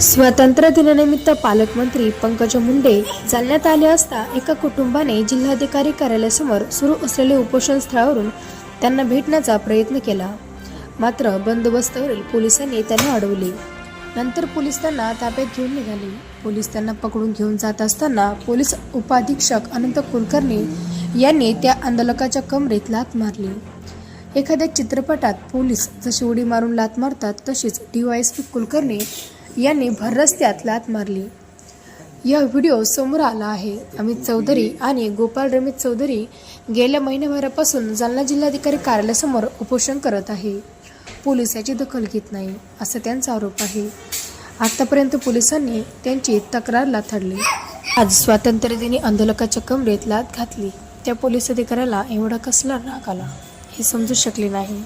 स्वातंत्र्य दिनानिमित्त पालकमंत्री पंकजा मुंडे जालण्यात आले असता एका कुटुंबाने जिल्हाधिकारी कार्यालयासमोर सुरू असलेल्या उपोषण स्थळावरून त्यांना भेटण्याचा प्रयत्न केला. मात्र बंदोबस्तावरील पोलिसांनी त्यांना अडवले. नंतर पोलीस त्यांना ताब्यात घेऊन निघाले. पोलीस त्यांना पकडून घेऊन जात असताना पोलीस उपाधीक्षक अनंत कुलकर्णी यांनी त्या आंदोलकाच्या कमरेत लात मारली. एखाद्या चित्रपटात पोलीस जशी उडी मारून लात मारतात तशीच पी कुलकर्णी यांनी भर रस्त्यात लात मारली. या व्हिडिओ समोर आला आहे. अमित चौधरी आणि गोपाल रमित चौधरी गेल्या महिन्याभरापासून जालना जिल्हाधिकारी कार्यालयासमोर उपोषण करत आहे. पोलीस याची दखल घेत नाही असा त्यांचा आरोप आहे. आतापर्यंत पोलिसांनी त्यांची तक्रार लाथडली आज स्वातंत्र्यदिनी आंदोलकाच्या कमरेत लात घातली. त्या पोलीस अधिकाऱ्याला एवढा कसला राग आला हे समजू शकले नाही.